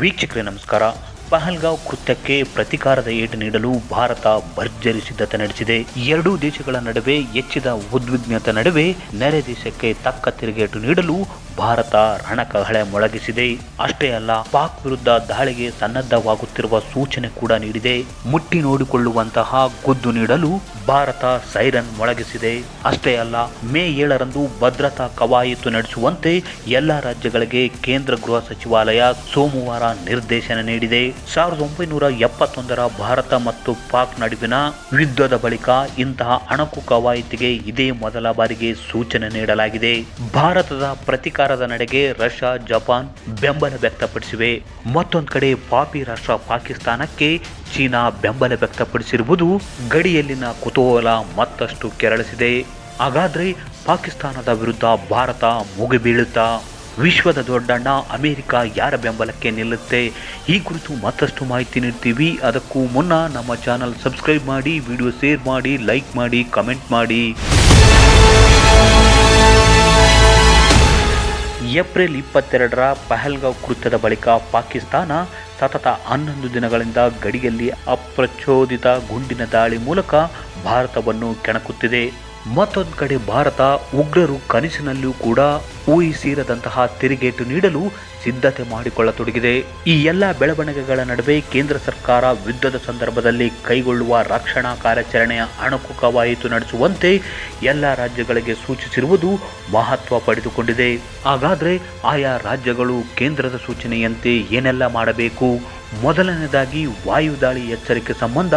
ವೀಕ್ಷಕರೇ ನಮಸ್ಕಾರ. ಪಹಲ್ಗಾಂವ್ ಕೃತ್ಯಕ್ಕೆ ಪ್ರತಿಕಾರದ ಏಟು ನೀಡಲು ಭಾರತ ಭರ್ಜರಿ ಸಿದ್ಧತೆ ನಡೆಸಿದೆ. ಎರಡೂ ದೇಶಗಳ ನಡುವೆ ಹೆಚ್ಚಿದ ಉದ್ವಿಗ್ನತೆ ನಡುವೆ ನೆರೆ ದೇಶಕ್ಕೆ ತಕ್ಕ ತಿರುಗೇಟು ನೀಡಲು ಭಾರತ ರಣಕಹಳೆ ಮೊಳಗಿಸಿದೆ. ಅಷ್ಟೇ ಅಲ್ಲ, ಪಾಕ್ ವಿರುದ್ಧ ದಾಳಿಗೆ ಸನ್ನದ್ಧವಾಗುತ್ತಿರುವ ಸೂಚನೆ ಕೂಡ ನೀಡಿದೆ. ಮುಟ್ಟಿ ನೋಡಿಕೊಳ್ಳುವಂತಹ ಗುದ್ದು ನೀಡಲು ಭಾರತ ಸೈರನ್ ಮೊಳಗಿಸಿದೆ. ಅಷ್ಟೇ ಅಲ್ಲ, ಮೇ ಏಳರಂದು ಭದ್ರತಾ ಕವಾಯಿತು ನಡೆಸುವಂತೆ ಎಲ್ಲ ರಾಜ್ಯಗಳಿಗೆ ಕೇಂದ್ರ ಗೃಹ ಸಚಿವಾಲಯ ಸೋಮವಾರ ನಿರ್ದೇಶನ ನೀಡಿದೆ. ಸಾವಿರದ ಒಂಬೈನೂರ ಎಪ್ಪತ್ತೊಂದರ ಭಾರತ ಮತ್ತು ಪಾಕ್ ನಡುವಿನ ಯುದ್ಧದ ಬಳಿಕ ಇಂತಹ ಅಣಕು ಕವಾಯತಿಗೆ ಇದೇ ಮೊದಲ ಬಾರಿಗೆ ಸೂಚನೆ ನೀಡಲಾಗಿದೆ. ಭಾರತದ ಪ್ರತಿಕಾರದ ನಡೆಗೆ ರಷ್ಯಾ, ಜಪಾನ್ ಬೆಂಬಲ ವ್ಯಕ್ತಪಡಿಸಿವೆ. ಮತ್ತೊಂದು ಕಡೆ ಪಾಪಿ ರಾಷ್ಟ್ರ ಪಾಕಿಸ್ತಾನಕ್ಕೆ ಚೀನಾ ಬೆಂಬಲ ವ್ಯಕ್ತಪಡಿಸಿರುವುದು ಗಡಿಯಲ್ಲಿನ ಕುತೂಹಲ ಮತ್ತಷ್ಟು ಕೆರಳಿಸಿದೆ. ಹಾಗಾದ್ರೆ ಪಾಕಿಸ್ತಾನದ ವಿರುದ್ಧ ಭಾರತ ಮುಗಿಬೀಳುತ್ತಾ? ವಿಶ್ವದ ದೊಡ್ಡಣ್ಣ ಅಮೆರಿಕ ಯಾರ ಬೆಂಬಲಕ್ಕೆ ನಿಲ್ಲುತ್ತೆ? ಈ ಕುರಿತು ಮತ್ತಷ್ಟು ಮಾಹಿತಿ ನೀಡ್ತೀವಿ. ಅದಕ್ಕೂ ಮುನ್ನ ನಮ್ಮ ಚಾನಲ್ ಸಬ್ಸ್ಕ್ರೈಬ್ ಮಾಡಿ, ವಿಡಿಯೋ ಶೇರ್ ಮಾಡಿ, ಲೈಕ್ ಮಾಡಿ, ಕಮೆಂಟ್ ಮಾಡಿ. ಏಪ್ರಿಲ್ ಇಪ್ಪತ್ತೆರಡರ ಪಹಲ್ಗಾವ್ ಕೃತ್ಯದ ಬಳಿಕ ಪಾಕಿಸ್ತಾನ ಸತತ ಹನ್ನೊಂದು ದಿನಗಳಿಂದ ಗಡಿಯಲ್ಲಿ ಅಪ್ರಚೋದಿತ ಗುಂಡಿನ ದಾಳಿ ಮೂಲಕ ಭಾರತವನ್ನು ಕೆಣಕುತ್ತಿದೆ. ಮತ್ತೊಂದು ಕಡೆ ಭಾರತ ಉಗ್ರರು ಕನಸಿನಲ್ಲಿಯೂ ಕೂಡ ಊಹಿಸಿರದಂತಹ ತಿರುಗೇಟು ನೀಡಲು ಸಿದ್ಧತೆ ಮಾಡಿಕೊಳ್ಳತೊಡಗಿದೆ. ಈ ಎಲ್ಲ ಬೆಳವಣಿಗೆಗಳ ನಡುವೆ ಕೇಂದ್ರ ಸರ್ಕಾರ ಯುದ್ಧದ ಸಂದರ್ಭದಲ್ಲಿ ಕೈಗೊಳ್ಳುವ ರಕ್ಷಣಾ ಕಾರ್ಯಾಚರಣೆಯ ಅಣಕು ಕವಾಯಿತು ನಡೆಸುವಂತೆ ಎಲ್ಲ ರಾಜ್ಯಗಳಿಗೆ ಸೂಚಿಸಿರುವುದು ಮಹತ್ವ ಪಡೆದುಕೊಂಡಿದೆ. ಹಾಗಾದರೆ ಆಯಾ ರಾಜ್ಯಗಳು ಕೇಂದ್ರದ ಸೂಚನೆಯಂತೆ ಏನೆಲ್ಲ ಮಾಡಬೇಕು? ಮೊದಲನೇದಾಗಿ ವಾಯುದಾಳಿ ಎಚ್ಚರಿಕೆ ಸಂಬಂಧ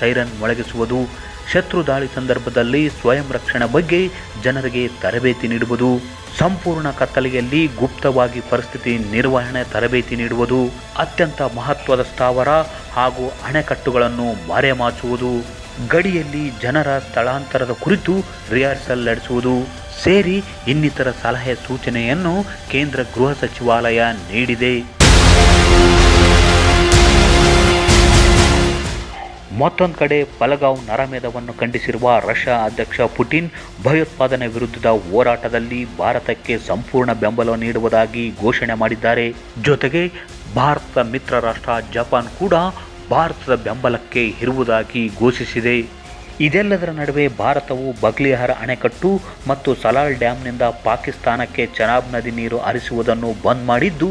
ಸೈರನ್ ಮೊಳಗಿಸುವುದು. ಶತ್ರು ದಾಳಿ ಸಂದರ್ಭದಲ್ಲಿ ಸ್ವಯಂ ರಕ್ಷಣೆ ಬಗ್ಗೆ ಜನರಿಗೆ ತರಬೇತಿ ನೀಡುವುದು, ಸಂಪೂರ್ಣ ಕತ್ತಲೆಯಲ್ಲಿ ಗುಪ್ತವಾಗಿ ಪರಿಸ್ಥಿತಿ ನಿರ್ವಹಣೆ ತರಬೇತಿ ನೀಡುವುದು, ಅತ್ಯಂತ ಮಹತ್ವದ ಸ್ಥಾವರ ಹಾಗೂ ಅಣೆಕಟ್ಟುಗಳನ್ನು ಮರೆಮಾಚುವುದು, ಗಡಿಯಲ್ಲಿ ಜನರ ಸ್ಥಳಾಂತರದ ಕುರಿತು ರಿಹರ್ಸಲ್ ನಡೆಸುವುದು, ಸೇರಿ ಇನ್ನಿತರ ಸಲಹೆ ಸೂಚನೆಯನ್ನು ಕೇಂದ್ರ ಗೃಹ ಸಚಿವಾಲಯ ನೀಡಿದೆ. ಮತ್ತೊಂದು ಕಡೆ ಪಲಗಾವ್ ನರಮೇಧವನ್ನು ಖಂಡಿಸಿರುವ ರಷ್ಯಾ ಅಧ್ಯಕ್ಷ ಪುಟಿನ್ ಭಯೋತ್ಪಾದನೆ ವಿರುದ್ಧದ ಹೋರಾಟದಲ್ಲಿ ಭಾರತಕ್ಕೆ ಸಂಪೂರ್ಣ ಬೆಂಬಲ ನೀಡುವುದಾಗಿ ಘೋಷಣೆ ಮಾಡಿದ್ದಾರೆ. ಜೊತೆಗೆ ಭಾರತದ ಮಿತ್ರ ರಾಷ್ಟ್ರ ಜಪಾನ್ ಕೂಡ ಭಾರತದ ಬೆಂಬಲಕ್ಕೆ ಇರುವುದಾಗಿ ಘೋಷಿಸಿದೆ. ಇದೆಲ್ಲದರ ನಡುವೆ ಭಾರತವು ಬಗ್ಲಿಹರ ಅಣೆಕಟ್ಟು ಮತ್ತು ಸಲಾಲ್ ಡ್ಯಾಂನಿಂದ ಪಾಕಿಸ್ತಾನಕ್ಕೆ ಚನಾಬ್ ನದಿ ನೀರು ಹರಿಸುವುದನ್ನು ಬಂದ್ ಮಾಡಿದ್ದು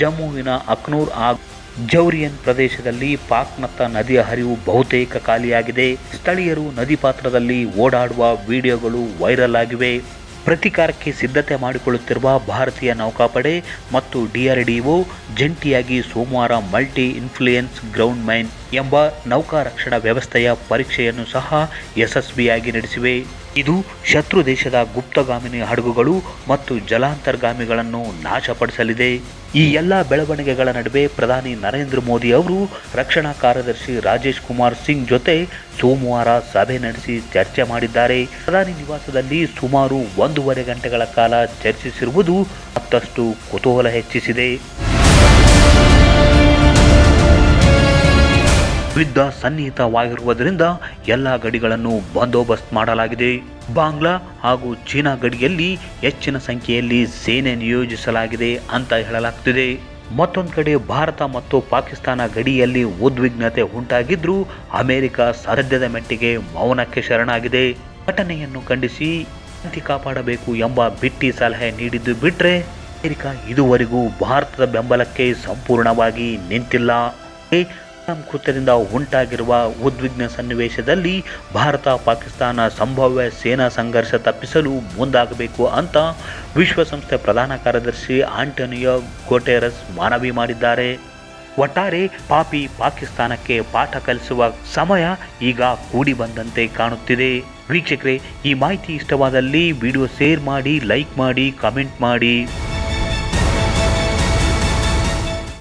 ಜಮ್ಮುವಿನ ಅಕ್ನೂರ್ ಹಾಗೂ ಜೌರಿಯನ್ ಪ್ರದೇಶದಲ್ಲಿ ಪಾಕ್ನತ್ತ ನದಿಯ ಹರಿವು ಬಹುತೇಕ ಖಾಲಿಯಾಗಿದೆ. ಸ್ಥಳೀಯರು ನದಿ ಪಾತ್ರದಲ್ಲಿ ಓಡಾಡುವ ವಿಡಿಯೋಗಳು ವೈರಲ್ ಆಗಿವೆ. ಪ್ರತಿಕಾರಕ್ಕೆ ಸಿದ್ಧತೆ ಮಾಡಿಕೊಳ್ಳುತ್ತಿರುವ ಭಾರತೀಯ ನೌಕಾಪಡೆ ಮತ್ತು ಡಿಆರ್ಡಿಒ ಜಂಟಿಯಾಗಿ ಸೋಮವಾರ ಮಲ್ಟಿ ಇನ್ಫ್ಲೂಯೆನ್ಸ್ ಗ್ರೌಂಡ್ ಮೈನ್ ಎಂಬ ನೌಕಾ ರಕ್ಷಣಾ ವ್ಯವಸ್ಥೆಯ ಪರೀಕ್ಷೆಯನ್ನು ಸಹ ಯಶಸ್ವಿಯಾಗಿ ನಡೆಸಿವೆ. ಇದು ಶತ್ರು ದೇಶದ ಗುಪ್ತಗಾಮಿನಿ ಹಡಗುಗಳು ಮತ್ತು ಜಲಾಂತರ್ಗಾಮಿಗಳನ್ನು ನಾಶಪಡಿಸಲಿದೆ. ಈ ಎಲ್ಲ ಬೆಳವಣಿಗೆಗಳ ನಡುವೆ ಪ್ರಧಾನಿ ನರೇಂದ್ರ ಮೋದಿ ಅವರು ರಕ್ಷಣಾ ಕಾರ್ಯದರ್ಶಿ ರಾಜೇಶ್ ಕುಮಾರ್ ಸಿಂಗ್ ಜೊತೆ ಸೋಮವಾರ ಸಭೆ ನಡೆಸಿ ಚರ್ಚೆ ಮಾಡಿದ್ದಾರೆ. ಪ್ರಧಾನಿ ನಿವಾಸದಲ್ಲಿ ಸುಮಾರು ಒಂದೂವರೆ ಗಂಟೆಗಳ ಕಾಲ ಚರ್ಚಿಸಿರುವುದು ಮತ್ತಷ್ಟು ಕುತೂಹಲ ಹೆಚ್ಚಿಸಿದೆ. ಯುದ್ಧ ಸನ್ನಿಹಿತವಾಗಿರುವುದರಿಂದ ಎಲ್ಲ ಗಡಿಗಳನ್ನು ಬಂದೋಬಸ್ತ್ ಮಾಡಲಾಗಿದೆ. ಬಾಂಗ್ಲಾ ಹಾಗೂ ಚೀನಾ ಗಡಿಯಲ್ಲಿ ಹೆಚ್ಚಿನ ಸಂಖ್ಯೆಯಲ್ಲಿ ಸೇನೆ ನಿಯೋಜಿಸಲಾಗಿದೆ ಅಂತ ಹೇಳಲಾಗ್ತಿದೆ. ಮತ್ತೊಂದು ಕಡೆ ಭಾರತ ಮತ್ತು ಪಾಕಿಸ್ತಾನ ಗಡಿಯಲ್ಲಿ ಉದ್ವಿಗ್ನತೆ ಉಂಟಾಗಿದ್ರೂ ಅಮೆರಿಕ ಸದ್ಯದ ಮೆಟ್ಟಿಗೆ ಮೌನಕ್ಕೆ ಶರಣಾಗಿದೆ. ಘಟನೆಯನ್ನು ಖಂಡಿಸಿ ಶಾಂತಿ ಕಾಪಾಡಬೇಕು ಎಂಬ ಬಿಟ್ಟಿ ಸಲಹೆ ನೀಡಿದ್ದು ಬಿಟ್ರೆ ಅಮೆರಿಕ ಇದುವರೆಗೂ ಭಾರತದ ಬೆಂಬಲಕ್ಕೆ ಸಂಪೂರ್ಣವಾಗಿ ನಿಂತಿಲ್ಲ. ಕೃತ್ಯದಿಂದ ಉಂಟಾಗಿರುವ ಉದ್ವಿಗ್ನ ಸನ್ನಿವೇಶದಲ್ಲಿ ಭಾರತ ಪಾಕಿಸ್ತಾನ ಸಂಭಾವ್ಯ ಸೇನಾ ಸಂಘರ್ಷ ತಪ್ಪಿಸಲು ಮುಂದಾಗಬೇಕು ಅಂತ ವಿಶ್ವಸಂಸ್ಥೆ ಪ್ರಧಾನ ಕಾರ್ಯದರ್ಶಿ ಆಂಟೋನಿಯೋ ಗೊಟೆರಸ್ ಮನವಿ ಮಾಡಿದ್ದಾರೆ. ಒಟ್ಟಾರೆ ಪಾಪಿ ಪಾಕಿಸ್ತಾನಕ್ಕೆ ಪಾಠ ಕಲಿಸುವ ಸಮಯ ಈಗ ಕೂಡಿ ಬಂದಂತೆ ಕಾಣುತ್ತಿದೆ. ವೀಕ್ಷಕರೇ, ಈ ಮಾಹಿತಿ ಇಷ್ಟವಾದಲ್ಲಿ ವಿಡಿಯೋ ಶೇರ್ ಮಾಡಿ, ಲೈಕ್ ಮಾಡಿ, ಕಮೆಂಟ್ ಮಾಡಿ.